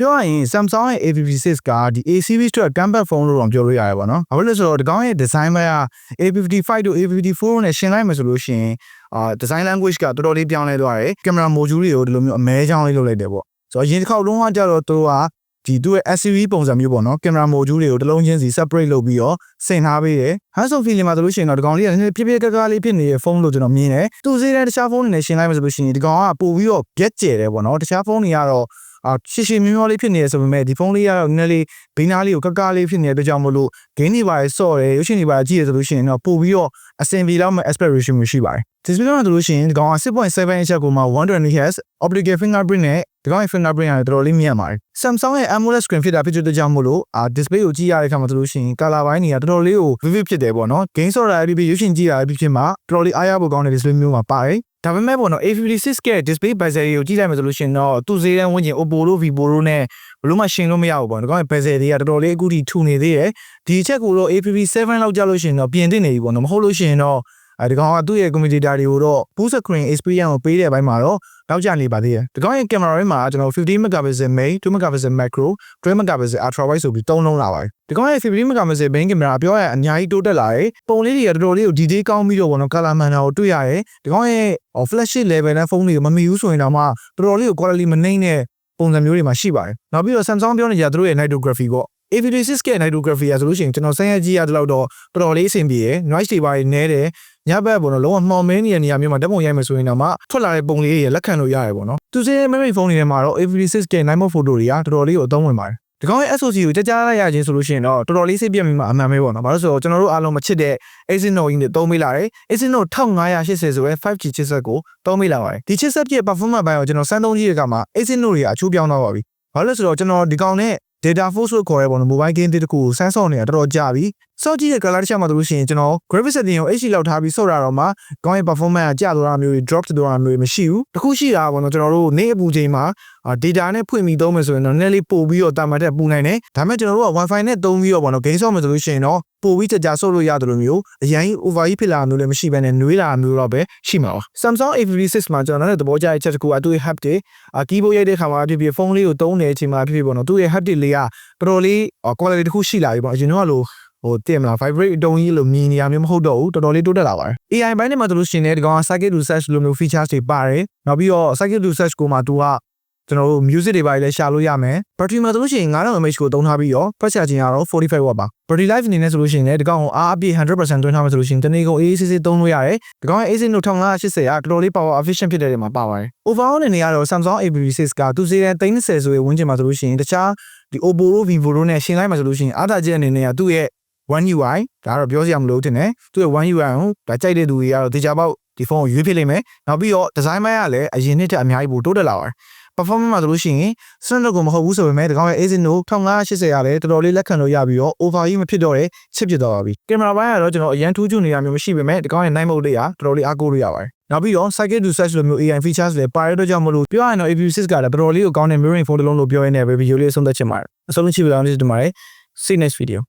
ပြောရရင် Samsung ရဲ့ APP6 ကဒီ A series အတွက် compact phone လို့တော့ပြောလို့ရတယ်ပေါ့နော်။ဘာလို့လဲဆိုတော့ဒီကောင်းရဲ့ design ဘက်က A55 တို့ A54 နဲ့ရှင်းလိုက်မှဆိုလို့ရှိရင်အာ design language ကတော်တော်လေးပြောင်းလဲသွားတယ်။ camera module တွေကိုဒီလိုမျိုးအမဲချောင်းလေးလုပ်လိုက်တယ်ပေါ့။ဆိုတော့အရင်တစ်ခေါက်လုံးဝကြတော့သူတို့ကဒီသူ့ရဲ့ SUV ပုံစံမျိုးပေါ့နော် camera module တွေကိုတစ်လုံးချင်းစီ separate လုပ်ပြီးတော့ဆင်ထားပေးတယ်။ hands on feeling မှာဆိုလို့ရှိရင်တော့ဒီကောင်လေးကနည်းနည်းပြပြကကလေးဖြစ်နေတဲ့ phone လို့ကျွန်တော်မြင်တယ်။သူ့စည်းတဲ့တခြား phone တွေနဲ့ရှင်းလိုက်မှဆိုလို့ရှိရင်ဒီကောင်ကပို့ပြီးတော့ get ကျယ်တယ်ပေါ့နော်။တခြား phone တွေကတော့ အာရှည်ရှည်မျောမျောလေးဖြစ်နေရဆိုပေမဲ့ဒီဖုန်းလေးကတော့နည်းနည်းလေးဘိန်းသားလေးကိုကကလေးဖြစ်နေတဲ့အတွက်ကြောင့်မလို့ gain တွေပါရဆော့တယ်ရုပ်ရှင်တွေပါကြည့်ရဆိုလို့ရှိရင်တော့ပို့ပြီးတော့အဆင်ပြေလောက်မဲ့ aspect ratio မျိုးရှိပါတယ် display ကဆိုလို့ရှိရင်ဒီကောင်က6.7 inch ကိုမှ 120Hz optical fingerprint နဲ့ ဒီကောင်ရဲ့ fingerprint ကတော်တော်လေးမြတ်ပါတယ် Samsung ရဲ့ AMOLED screen ဖြစ်တာဖြစ်တဲ့ကြောင့်မလို့အာ display ကိုကြည့်ရတဲ့အခါမှာဆိုလို့ရှိရင် color ဘိုင်းတွေကတော်တော်လေးကို vivid ဖြစ်တယ်ပေါ့နော် gain ဆော့တာအဖြစ်ဖြစ်ရုပ်ရှင်ကြည့်တာအဖြစ်ဖြစ်မှာတော်တော်လေးအားရဖို့ကောင်းတဲ့ display မျိုးမှာပါတယ်ဒါပေမဲ့ပေါ့နော် A56 က display bezel ကိုကြည့်လိုက်မှဆိုလို့ရှိရင်တော့သူ့ဈေးတန်းဝန်းကျင် Oppo တို့ Vivo တို့နဲ့ဘလို့မှရှင်းလို့မရဘူးပေါ့။ဒါကောင် bezel တွေကတော်တော်လေးအခုထိထူနေသေးတယ်။ဒီအချက်ကိုတော့ A57 လောက်ကြာလို့ရှိရင်တော့ပြင်သင့်နေပြီပေါ့နော်။မဟုတ်လို့ရှိရင်တော့ အဲဒီကောင်ကသူ့ရဲ့ computer တွေကိုတော့ full screen experience ကိုပေးတဲ့အပိုင်းမှာတော့နောက်ကျနေပါသေးတယ်။ဒီကောင်ရဲ့ camera ရင်းမှာကျွန်တော်50 megapixel main 2 megapixel macro 12 megapixel ultra wide ဆိုပြီးသုံးလုံးလာပါတယ်။ဒီကောင်ရဲ့50 megapixel main camera ပြောရရင်အများကြီးတိုးတက်လာတယ်။ပုံလေးတွေကတော်တော်လေးကို detail ကောင်းပြီးတော့ပေါ့နော် color manner ကိုတွေ့ရတယ်။ဒီကောင်ရဲ့ flagship level နဲ့ဖုန်းတွေကမမီဘူးဆိုရင်တော့မှတော်တော်လေးကို quality မနှိမ့်တဲ့ပုံစံမျိုးတွေမှာရှိပါတယ်။နောက်ပြီးတော့ Samsung ပြောနေကြသူတို့ရဲ့ nightography ပေါ့ A56 က nightography ရဆိုလို့ရှိရင်ကျွန်တော်စမ်းရကြည့်ရတဲ့လောက်တော့တော်တော်လေးအဆင်ပြေရယ် noise တွေပါနေတယ်ညဘက်ပေါ့နော်လုံးဝမှောင်မင်းနေတဲ့နေရာမျိုးမှာဓာတ်ပုံရိုက်မယ်ဆိုရင်တော့မှထွက်လာတဲ့ပုံလေးတွေလက်ခံလို့ရတယ်ပေါ့နော်သူစင်း memory phone တွေထဲမှာတော့ A56 က night mode photo တွေကတော်တော်လေးကိုအသုံးဝင်ပါတယ်ဒီကောင်ရဲ့ SoC ကိုကြကြရရချင်းဆိုလို့ရှိရင်တော့တော်တော်လေးစိတ်ပြတ်မိမှာအမှန်ပဲပေါ့နော်။ဘာလို့ဆိုတော့ကျွန်တော်တို့အားလုံးမချစ်တဲ့ Exynos ကြီးနဲ့သုံးမိလာတယ်။ Exynos 1580ဆိုရဲ 5G chipset ကိုသုံးမိလာပါတယ်။ဒီ chipset ရဲ့ performance ဘိုင်းကိုကျွန်တော်စမ်းသုံးကြည့်တဲ့အခါမှာ Exynos တွေကအချိုးပြောင်းသွားပါပြီ။ဘာလို့လဲဆိုတော့ကျွန်တော်ဒီကောင်နဲ့ data force ကိုခေါ်ရဲပေါ့နော် mobile game တစ်ခုကိုစမ်းဆော့နေတာတော်တော်ကြာပြီ။ စော့ကြည့်တဲ့ color တစ်ချက်မှတို့လို့ရှိရင်ကျွန်တော် graphics setting ကို HD လောက်ထားပြီးဆော့ရတော့မှကောင်းရဲ့ performance ကကျသွားတာမျိုးတွေ drop သွားတာမျိုးတွေမရှိဘူး။တခုရှိတာပေါ့နော်ကျွန်တော်တို့နေ့အပူချိန်မှာ data နဲ့ဖွင့်ပြီးသုံးမယ်ဆိုရင်တော့နည်းနည်းလေးပို့ပြီးတော့တာမတ်တဲ့ပူနိုင်တယ်။ဒါပေမဲ့ကျွန်တော်တို့က wifi နဲ့သုံးပြီးတော့ပေါ့နော် game ဆော့မယ်ဆိုလို့ရှိရင်တော့ပို့ပြီးကြကြဆော့လို့ရတယ်လို့မျိုးအရင် over ကြီးဖြစ်လာမျိုးလည်းမရှိဘဲနဲ့နှွေးလာမျိုးတော့ပဲရှိမှာပါ။ Samsung A56 မှာကျွန်တော်လည်းသဘောကျတဲ့ချက်တစ်ခုကသူ့ရဲ့ haptic အာ keyboard ရိုက်တဲ့ခါမှာဖြစ်ဖြစ်ဖုန်းလေးကိုသုံးနေတဲ့အချိန်မှာဖြစ်ဖြစ်ပေါ့နော်သူ့ရဲ့ haptic လေးကတော်တော်လေး quality တစ်ခုရှိလာပြီပေါ့အရင်တော့လို့ ဟိုတင်မလား vibrate အတုံးကြီးလို့မြင်နေရမျိုးမဟုတ်တော့ဘူးတော်တော်လေးတိုးတက်လာပါတယ် AI ဘိုင်းနဲ့မှာတို့ရှင်နေဒီကောင်က circuit to search လိုမျိုး features တွေပါတယ်နောက်ပြီးတော့ circuit to search ကိုမှသူကကျွန်တော်တို့ music တွေပါလည်းရှာလို့ရမယ် battery မှာဆိုလို့ရှိရင်9000 mAh ကိုသုံးထားပြီးတော့ fast charging ကတော့45 watt ပါ battery life အနေနဲ့ဆိုလို့ရှိရင်လည်းဒီကောင်ကိုအားအပြည့်100%သွင်းထားမယ်ဆိုလို့ရှိရင်တနေ့ကုန်အေးအေးဆေးဆေးသုံးလို့ရတယ်ဒီကောင်ရဲ့ AC Note 1580ကတော်တော်လေး power efficient ဖြစ်တဲ့နေရာမှာပါပါတယ် overall အနေနဲ့ကတော့ Samsung A56 ကသူစီတဲ့30ဆိုရင်ဝန်းကျင်မှာဆိုလို့ရှိရင်တခြားဒီ Oppo တို့ Vivo တို့နဲ့ရှင်းလိုက်မှာဆိုလို့ရှိရင်အားသာချက်အနေနဲ့ကသူ့ရဲ့ One UI ဒါကတော့ပြောစရာမလိုတင်တယ်သူ့ရဲ့ One UI ကိုဒါကြိုက်တဲ့သူတွေကတော့တေချာပေါက်ဒီဖုန်းကိုရွေးဖြစ်လိမ့်မယ်နောက်ပြီးတော့ design ပိုင်းကလည်းအရင်နှစ်ထက်အများကြီးပိုတိုးတက်လာပါတယ် performance မှာဆိုလို့ရှိရင် Snapdragon ကိုမဟုတ်ဘူးဆိုပေမဲ့ဒီကောင်ရဲ့ Exynos 1580ရတယ်တော်တော်လေးလက်ခံလို့ရပြီးတော့ over ကြီးမဖြစ်တော့တဲ့ chip ဖြစ်သွားပါပြီကင်မရာဘိုင်းကတော့ကျွန်တော်အရင်ထူးချွန်နေတာမျိုးမရှိပေမဲ့ဒီကောင်ရဲ့ night mode လေးကတော်တော်လေးအားကိုးလို့ရပါတယ်နောက်ပြီးတော့ cycle to search လိုမျိုး AI features တွေပါရတဲ့ကြောင့်မလို့ပြောရရင်တော့ AP6 ကလည်းတော်တော်လေးကိုကောင်းတဲ့ mirroring phone တစ်လုံးလို့ပြောရင်းနဲ့ပဲ video လေးအဆုံးသတ်ချင်ပါတယ်အဆုံးသတ်ချင်ပါအောင် ဒီမှာ see next video